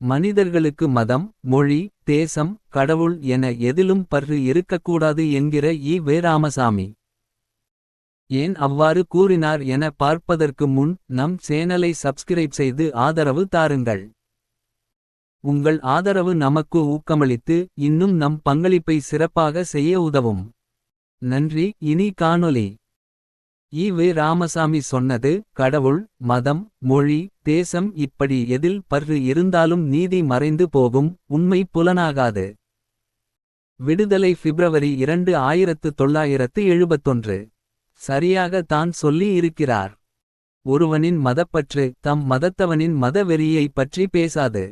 மனிதர்களுக்கு மதம் மொழி தேசம் கடவுள் என எதிலும் பற்று இருக்கக்கூடாது என்கிற ஈ வே ராமசாமி ஏன் அவ்வாறு கூறினார் என பார்ப்பதற்கு முன் நம் சேனலை சப்ஸ்கிரைப் செய்து ஆதரவு தாருங்கள். உங்கள் ஆதரவு நமக்கு ஊக்கமளித்து இன்னும் நம் பங்களிப்பை சிறப்பாக செய்ய உதவும். நன்றி இனி காணொலி ஈ ராமசாமி சொன்னது கடவுள் மதம் மொழி தேசம் இப்படி எதில் பற்று இருந்தாலும் நீதி மறைந்து போகும் உண்மை புலனாகாது. விடுதலை பிப்ரவரி இரண்டு ஆயிரத்து தொள்ளாயிரத்து எழுபத்தொன்று. சரியாக தான் சொல்லி இருக்கிறார். ஒருவனின் மதப்பற்று தம் மதத்தவனின் மதவெறியை பற்றி பேசாது.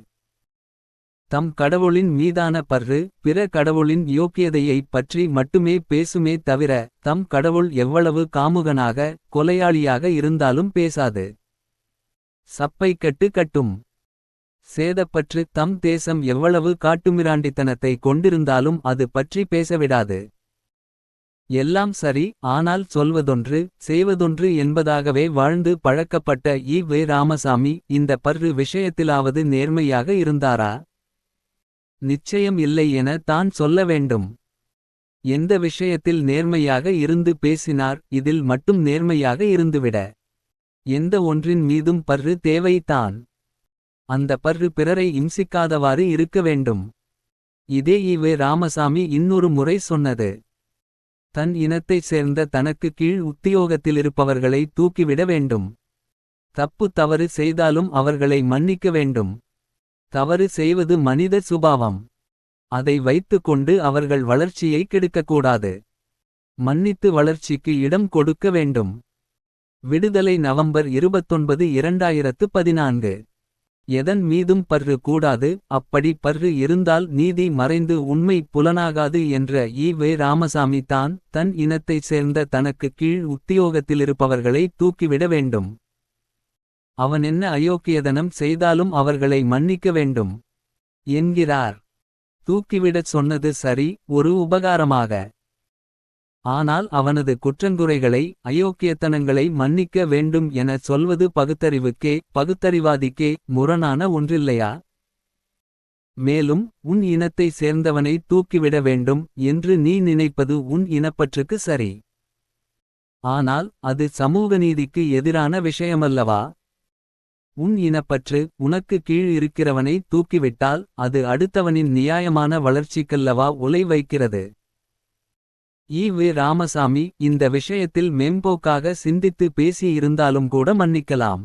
தம் கடவுளின் மீதான பற்று பிற கடவுளின் யோக்கியதையைப் பற்றி மட்டுமே பேசுமே தவிர தம் கடவுள் எவ்வளவு காமுகனாக கொலையாளியாக இருந்தாலும் பேசாது. சப்பை கட்டு கட்டும். சேதப்பற்று தம் தேசம் எவ்வளவு காட்டுமிராண்டித்தனத்தை கொண்டிருந்தாலும் அது பற்றி பேசவிடாது. எல்லாம் சரி ஆனால் சொல்வதொன்று செய்வதொன்று என்பதாகவே வாழ்ந்து பழக்கப்பட்ட இ. வே. ராமசாமி இந்த பர்ரு விஷயத்திலாவது நேர்மையாக இருந்தாரா? நிச்சயம் இல்லை என தான் சொல்ல வேண்டும். எந்த விஷயத்தில் நேர்மையாக இருந்து பேசினார் இதில் மட்டும் நேர்மையாக இருந்துவிட. எந்த ஒன்றின் மீதும் பர்று தேவைதான் அந்த பர்று பிறரை இம்சிக்காதவாறு இருக்க வேண்டும். இதே இவே ராமசாமி இன்னொரு முறை சொன்னது. தன் இனத்தைச் சேர்ந்த தனக்கு கீழ் உத்தியோகத்திலிருப்பவர்களை தூக்கிவிட வேண்டும். தப்பு தவறு செய்தாலும் அவர்களை மன்னிக்க வேண்டும். தவறு செய்வது மனித சுபாவம். அதை வைத்துக்கொண்டு அவர்கள் வளர்ச்சியை கெடுக்கக்கூடாது. மன்னித்து வளர்ச்சிக்கு இடம் கொடுக்க வேண்டும். விடுதலை நவம்பர் இருபத்தொன்பது இரண்டாயிரத்து பதினான்கு. எதன் மீதும் பர்ரு கூடாது அப்படி பர்ரு இருந்தால் நீதி மறைந்து உண்மை புலனாகாது என்ற ஈ வே. ராமசாமி தான் தன் இனத்தைச் சேர்ந்த தனக்கு கீழ் உத்தியோகத்திலிருப்பவர்களை தூக்கிவிட வேண்டும். அவன் என்ன அயோக்கியதனம் செய்தாலும் அவர்களை மன்னிக்க வேண்டும். என்கிறார். தூக்கிவிடச் சொன்னது சரி ஒரு உபகாரமாக. ஆனால் அவனது குற்றங்குறைகளை அயோக்கியத்தனங்களை மன்னிக்க வேண்டும் என சொல்வது பகுத்தறிவுக்கே பகுத்தறிவாதிக்கே முரணான ஒன்றில்லையா? மேலும் உன் இனத்தை சேர்ந்தவனை தூக்கிவிட வேண்டும் என்று நீ நினைப்பது உன் இனப்பற்றுக்கு சரி. ஆனால் அது சமூக நீதிக்கு எதிரான விஷயமல்லவா? உன் இனப்பற்று உனக்கு கீழ் இருக்கிறவனை தூக்கிவிட்டால் அது அடுத்தவனின் நியாயமான வளர்ச்சிக்கல்லவா உலை வைக்கிறது. ஈ. வே. ராமசாமி இந்த விஷயத்தில் மேம்போக்காக சிந்தித்து பேசியிருந்தாலும் கூட மன்னிக்கலாம்.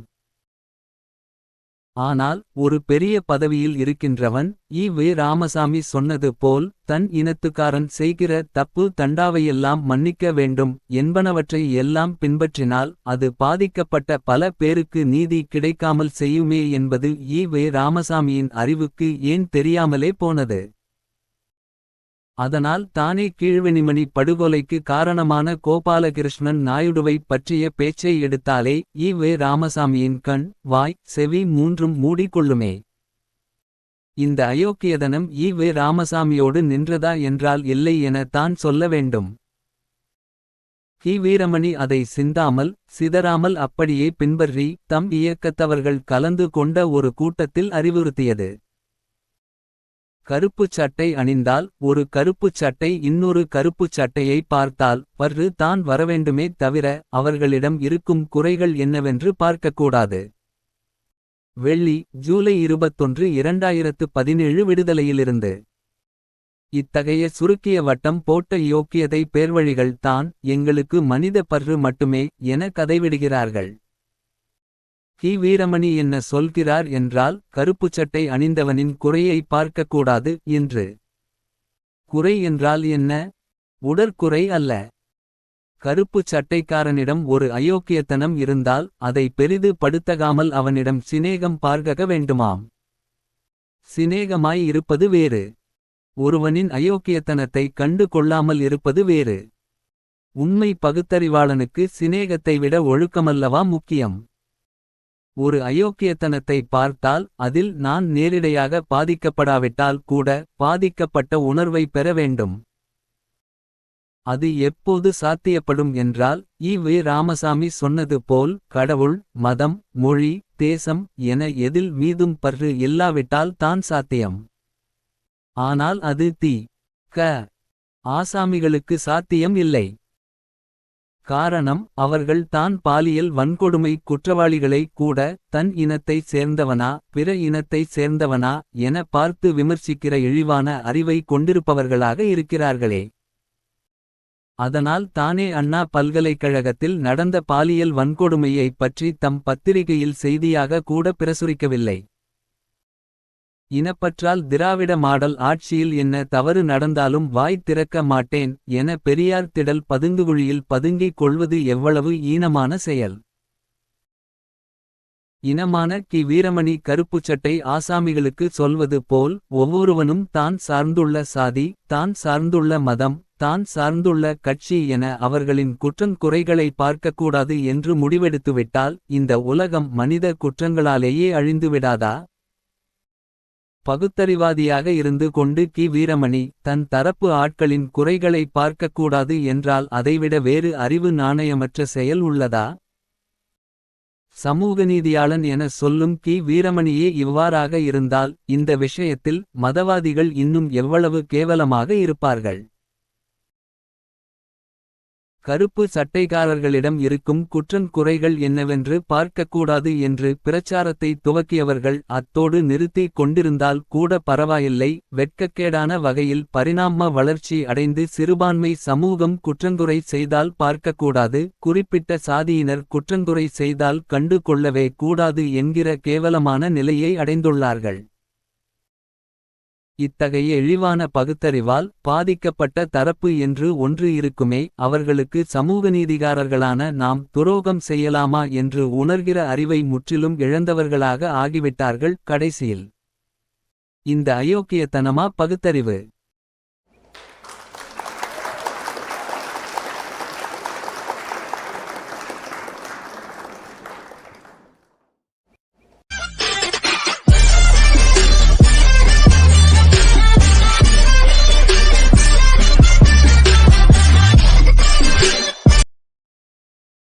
ஆனால் ஒரு பெரிய பதவியில் இருக்கின்றவன் ஈ வே ராமசாமி சொன்னது போல் தன் இனத்துக்காரன் செய்கிற தப்பு தண்டாவையெல்லாம் மன்னிக்க வேண்டும் என்பனவற்றை எல்லாம் பின்பற்றினால் அது பாதிக்கப்பட்ட பல பேருக்கு நீதி கிடைக்காமல் செய்யுமே என்பது ஈ வே ராமசாமியின் அறிவுக்கு ஏன் தெரியாமலே போனது. அதனால் தானே கீழ்வெனிமணி படுகொலைக்கு காரணமான கோபாலகிருஷ்ணன் நாயுடுவைப் பற்றிய பேச்சை எடுத்தாலே ஈ வே ராமசாமியின் கண் வாய் செவி மூன்றும் மூடிக்கொள்ளுமே. இந்த அயோக்கியதனம் ஈ வே ராமசாமியோடு நின்றதா என்றால் இல்லை என தான் சொல்ல வேண்டும். கி. வீரமணி அதை சிந்தாமல் சிதறாமல் அப்படியே பின்பற்றி தம் இயக்கத்தவர்கள் கலந்து கொண்ட ஒரு கூட்டத்தில் அறிவுறுத்தியது. கருப்புச் சட்டை அணிந்தால் ஒரு கருப்புச் சட்டை இன்னொரு கருப்புச் சட்டையை பார்த்தால் பர்ரு தான் வரவேண்டுமே தவிர அவர்களிடம் இருக்கும் குறைகள் என்னவென்று பார்க்கக்கூடாது. வெள்ளி ஜூலை இருபத்தொன்று இரண்டாயிரத்து பதினேழு விடுதலையிலிருந்து. இத்தகைய சுருக்கிய வட்டம் போட்ட யோக்கியதை பேர்வழிகள் தான் எங்களுக்கு மனித பர்ரு மட்டுமே என கதைவிடுகிறார்கள். கி. வீரமணி என்ன சொல்கிறார் என்றால் கருப்புச் சட்டை அணிந்தவனின் குறையை பார்க்கக்கூடாது என்று. குறை என்றால் என்ன? உடற்குறை அல்ல. கருப்புச் சட்டைக்காரனிடம் ஒரு அயோக்கியத்தனம் இருந்தால் அதை பெரிது படுத்தகாமல் அவனிடம் சிநேகம் பார்க்க வேண்டுமாம். சிநேகமாய் இருப்பது வேறு. ஒருவனின் அயோக்கியத்தனத்தை கண்டு கொள்ளாமல் இருப்பது வேறு. உண்மை பகுத்தறிவாளனுக்கு சிநேகத்தை விட ஒழுக்கமல்லவா முக்கியம்? ஒரு அயோக்கியத்தனத்தை பார்த்தால் அதில் நான் நேரிடையாக பாதிக்கப்படாவிட்டால் கூட பாதிக்கப்பட்ட உணர்வை பெற வேண்டும். அது எப்போது சாத்தியப்படும் என்றால் இ. வே. ராமசாமி சொன்னது போல் கடவுள் மதம் மொழி தேசம் என எதில் மீதும் பற்று இல்லாவிட்டால் தான் சாத்தியம். ஆனால் அது தி. க. ஆசாமிகளுக்கு சாத்தியம் இல்லை. காரணம் அவர்கள் தான் பாலியல் வன்கொடுமை குற்றவாளிகளை கூட தன் இனத்தைச் சேர்ந்தவனா பிற இனத்தைச் சேர்ந்தவனா என பார்த்து விமர்சிக்கிற இழிவான அறிவை கொண்டிருப்பவர்களாக இருக்கிறார்களே. அதனால் தானே அண்ணா பல்கலைக்கழகத்தில் நடந்த பாலியல் வன்கொடுமையைப் பற்றி தம் பத்திரிகையில் செய்தியாக கூட பிரசுரிக்கவில்லை. இனப்பற்றால் திராவிட மாடல் ஆட்சியில் என்ன தவறு நடந்தாலும் வாய் திறக்க மாட்டேன் என பெரியார் திடல் பதுங்குகுழியில் பதுங்கிக் கொள்வது எவ்வளவு ஈனமான செயல். இனமான கி. வீரமணி கருப்புச் சட்டை ஆசாமிகளுக்கு சொல்வது போல் ஒவ்வொருவனும் தான் சார்ந்துள்ள சாதி தான் சார்ந்துள்ள மதம் தான் சார்ந்துள்ள கட்சி என அவர்களின் குற்றங்குறைகளை பார்க்கக்கூடாது என்று முடிவெடுத்துவிட்டால் இந்த உலகம் மனித குற்றங்களாலேயே அழிந்துவிடாதா? பகுத்தறிவாதியாக இருந்து கொண்டு கி. வீரமணி தன் தரப்பு ஆட்களின் குறைகளை பார்க்கக்கூடாது என்றால் அதைவிட வேறு அறிவு நாணயமற்ற செயல் உள்ளதா? சமூகநீதியாளன் என சொல்லும் கி. வீரமணியே இவ்வாறாக இருந்தால் இந்த விஷயத்தில் மதவாதிகள் இன்னும் எவ்வளவு கேவலமாக இருப்பார்கள்? கருப்பு சட்டைக்காரர்களிடம் இருக்கும் குற்றன் குறைகள் என்னவென்று பார்க்கக்கூடாது என்று பிரச்சாரத்தை துவக்கியவர்கள் அத்தோடு நிறுத்தி கொண்டிருந்தால் கூட பரவாயில்லை. வெட்கக்கேடான வகையில் பரிணாம வளர்ச்சி அடைந்து சிறுபான்மை சமூகம் குற்றங்குறை செய்தால் பார்க்கக்கூடாது. குறிப்பிட்ட சாதியினர் குற்றங்குறை செய்தால் கண்டு கொள்ளவே கூடாது என்கிற கேவலமான நிலையை அடைந்துள்ளார்கள். இத்தகைய இழிவான பகுத்தறிவால் பாதிக்கப்பட்ட தரப்பு என்று ஒன்று இருக்குமே அவர்களுக்கு சமூகநீதிகாரர்களான நாம் துரோகம் செய்யலாமா என்று உணர்கிற அறிவை முற்றிலும் இழந்தவர்களாக ஆகிவிட்டார்கள் கடைசியில். இந்த அயோக்கியத்தனமா பகுத்தறிவு?